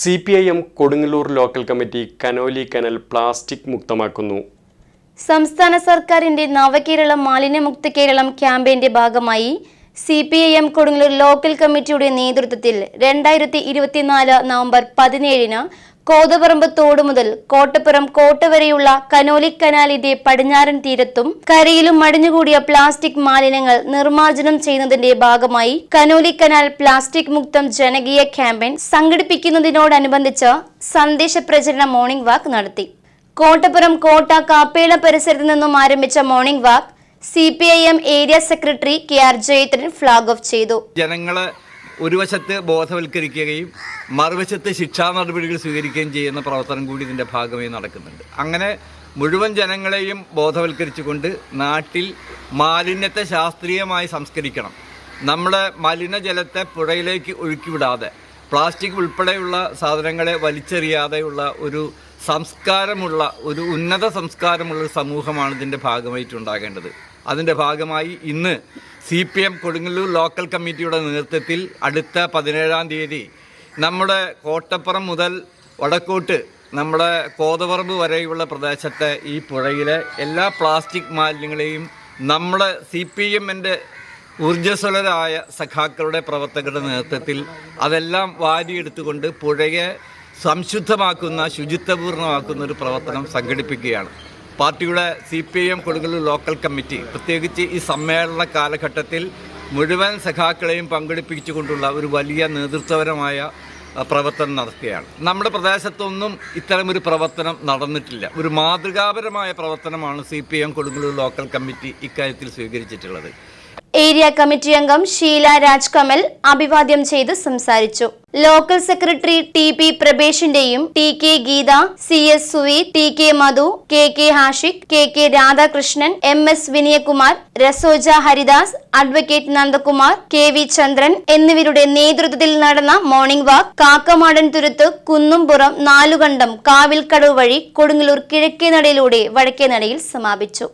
C P I M Kodungallur local committee Canoli canal plastic മുക്തമാക്കുന്നു. സംസ്ഥാന സർക്കാരിന്റെ നവകേരളം മാലിന്യമുക്ത കേരളം ക്യാമ്പയിന്റെ ഭാഗമായി C P I M Kodungallur local കമ്മിറ്റിയുടെ നേതൃത്വത്തിൽ രണ്ടായിരത്തി ഇരുപത്തിനാല് നവംബർ പതിനേഴിന് കോതപറമ്പ് തോട് മുതൽ കോട്ടപ്പുറം കോട്ട വരെയുള്ള കനോലി കനാലിന്റെ പടിഞ്ഞാറൻ തീരത്തും കരയിലും മടിഞ്ഞുകൂടിയ പ്ലാസ്റ്റിക് മാലിന്യങ്ങൾ നിർമ്മാർജനം ചെയ്യുന്നതിന്റെ ഭാഗമായി കനോലി കനാൽ പ്ലാസ്റ്റിക് മുക്തം ജനകീയ ക്യാമ്പയിൻ സംഘടിപ്പിക്കുന്നതിനോടനുബന്ധിച്ച് സന്ദേശ പ്രചരണ മോർണിംഗ് വാക്ക് നടത്തി. കോട്ടപ്പുറം കോട്ട കാപ്പേള പരിസരത്ത് നിന്നും ആരംഭിച്ച morning walk C P I M area secretary K R Jayathran flag off ചെയ്തു. ജനങ്ങളെ ഒരു വശത്ത് ബോധവൽക്കരിക്കുകയും മറുവശത്ത് ശിക്ഷാ നടപടികൾ സ്വീകരിക്കുകയും ചെയ്യുന്ന പ്രവർത്തനം കൂടി ഇതിന്റെ ഭാഗമായി നടക്കുന്നുണ്ട്. അങ്ങനെ മുഴുവൻ ജനങ്ങളെയും ബോധവൽക്കരിച്ചുകൊണ്ട് നാട്ടിൽ മാലിന്യത്തെ ശാസ്ത്രീയമായി സംസ്കരിക്കണം. നമ്മുടെ മലിനജലത്തെ പുഴയിലേക്ക് ഒഴുക്കിവിടാതെ പ്ലാസ്റ്റിക് ഉൾപ്പെടെയുള്ള സാധനങ്ങളെ വലിച്ചെറിയാതെയുള്ള ഒരു സംസ്കാരമുള്ള ഒരു ഉന്നത സംസ്കാരമുള്ള ഒരു സമൂഹമാണ് ഇതിന്റെ ഭാഗമായിട്ടുണ്ടാകേണ്ടത്. അതിന്റെ ഭാഗമായി ഇന്ന് C P M Kodungallur local കമ്മിറ്റിയുടെ നേതൃത്വത്തിൽ അടുത്ത പതിനേഴാം തീയതി നമ്മുടെ കോട്ടപ്പുറം മുതൽ വടക്കോട്ട് നമ്മുടെ കോതപറമ്പ് വരെയുള്ള പ്രദേശത്തെ ഈ പുഴയിലെ എല്ലാ പ്ലാസ്റ്റിക് മാലിന്യങ്ങളെയും നമ്മുടെ സി പി എമ്മിന്റെ ഊർജസ്വലരായ സഖാക്കളുടെ പ്രവർത്തകരുടെ നേതൃത്വത്തിൽ അതെല്ലാം വാരിയെടുത്തുകൊണ്ട് പുഴയെ സംശുദ്ധമാക്കുന്ന ശുചിത്വപൂർണമാക്കുന്ന ഒരു പ്രവർത്തനം സംഘടിപ്പിക്കുകയാണ്. പാർട്ടിയുടെ C P M Kodungallur local committee. പ്രത്യേകിച്ച് ഈ സമ്മേളന കാലഘട്ടത്തിൽ മുഴുവൻ സഖാക്കളെയും പങ്കെടുപ്പിച്ചുകൊണ്ടുള്ള ഒരു വലിയ നേതൃത്വപരമായ പ്രവർത്തനം നടത്തുകയാണ്. നമ്മുടെ പ്രദേശത്തൊന്നും ഇത്തരമൊരു പ്രവർത്തനം നടന്നിട്ടില്ല. ഒരു മാതൃകാപരമായ പ്രവർത്തനമാണ് C P M Kodungallur local committee ഇക്കാര്യത്തിൽ സ്വീകരിച്ചിട്ടുള്ളത്. ഏരിയ കമ്മിറ്റി അംഗം ഷീല രാജ് കമൽ അഭിവാദ്യം ചെയ്ത് സംസാരിച്ചു. Local secretary T P പ്രഭേഷിന്റെയും T K Geetha C S Suvi T K Madhu K K Hashiq K K Radhakrishnan M S Vinayakumar Rasoja Haridas advocate Nandakumar K V Chandran എന്നിവരുടെ നേതൃത്വത്തിൽ നടന്ന morning walk Kakkamadan തുരുത്ത് കുന്നുംപുറം നാലുകണ്ടം കാവിൽക്കടവ് വഴി കൊടുങ്ങല്ലൂർ കിഴക്കേ നടയിലൂടെ വടക്കേ നടയിൽ സമാപിച്ചു.